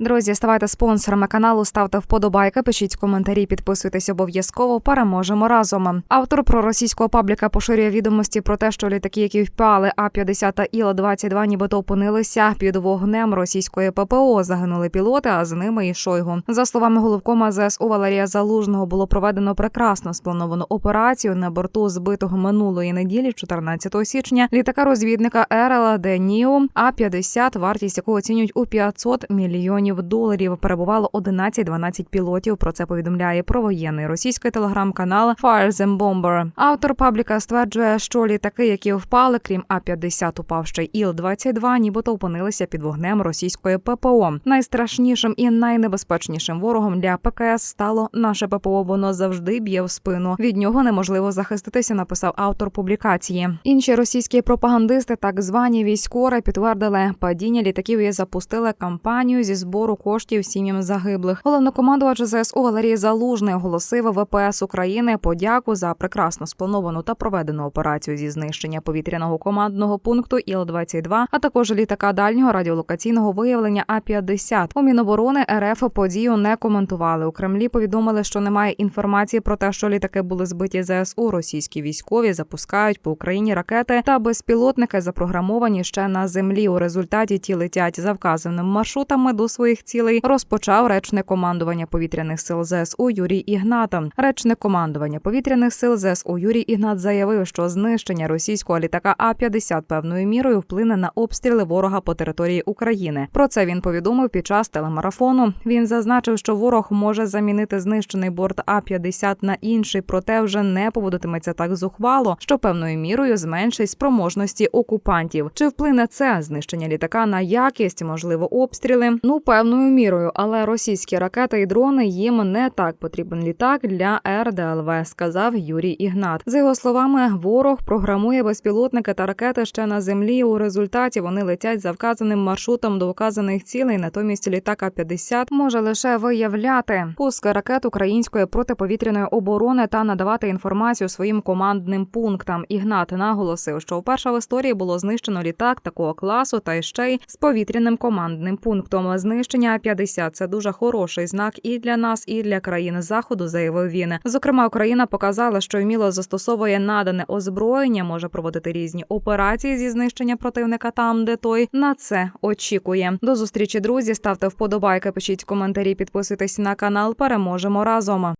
Друзі, ставайте спонсорами каналу, ставте вподобайки, пишіть коментарі, підписуйтесь обов'язково. Переможемо разом. Автор проросійського пабліка поширює відомості про те, що літаки, які впали А 50 та Іла 22 нібито опинилися під вогнем російської ППО. Загинули пілоти, а з ними і Шойгу. За словами головкома ЗСУ Валерія Залужного, було проведено прекрасно сплановану операцію на борту збитого минулої неділі, 14 січня, літака розвідника РЛД Ніо А 50 вартість якого оцінюють у 500 мільйонів доларів. Перебувало 11-12 пілотів. Про це повідомляє провоєнний російський телеграм-канал Fire Them Bomber. Автор пабліка стверджує, що літаки, які впали, крім А 50 упав ще й Іл 22 нібито опинилися під вогнем російської ППО. Найстрашнішим і найнебезпечнішим ворогом для ПКС стало наше ППО. Воно завжди б'є в спину. Від нього неможливо захиститися. Написав автор публікації. Інші російські пропагандисти, так звані військори, підтвердили падіння літаків і запустили кампанію зі збору коштів сім'ям загиблих. Головнокомандувач ЗСУ Валерій Залужний оголосив ВПС України подяку за прекрасно сплановану та проведену операцію зі знищення повітряного командного пункту Іл-22, а також літака дальнього радіолокаційного виявлення А-50. У Міноборони РФ подію не коментували. У Кремлі повідомили, що немає інформації про те, що літаки були збиті ЗСУ. Російські військові запускають по Україні ракети та безпілотники запрограмовані ще на землі. У результаті ті летять за вказаними маршрутами до своїх цілей. Розпочав речник командування повітряних сил ЗСУ Юрій Ігната. Речник командування повітряних сил ЗСУ Юрій Ігнат заявив, що знищення російського літака А 50 певною мірою вплине на обстріли ворога по території України. Про це він повідомив під час телемарафону. Він зазначив, що ворог може замінити знищений борт А 50 на інший, проте вже не поводитиметься так зухвало, що певною мірою зменшить спроможності окупантів. Чи вплине це знищення літака на якість, можливо, обстріли? Ну певною мірою, але російські ракети і дрони їм не так потрібен літак для РДЛВ, сказав Юрій Ігнат. За його словами, ворог програмує безпілотники та ракети ще на землі. У результаті вони летять за вказаним маршрутом до вказаних цілей. Натомість літака 50 може лише виявляти пуск ракет української протиповітряної оборони та надавати інформацію своїм командним пунктам. Ігнат наголосив, що вперше в історії було знищено літак такого класу, та ще й з повітряним командним пунктом. Знищення А-50 – це дуже хороший знак і для нас, і для країн заходу. Заявив він. Зокрема, Україна показала, що вміло застосовує надане озброєння, може проводити різні операції зі знищення противника там, де той на це очікує. До зустрічі, друзі. Ставте вподобайки, пишіть коментарі, підписуйтесь на канал. Переможемо разом.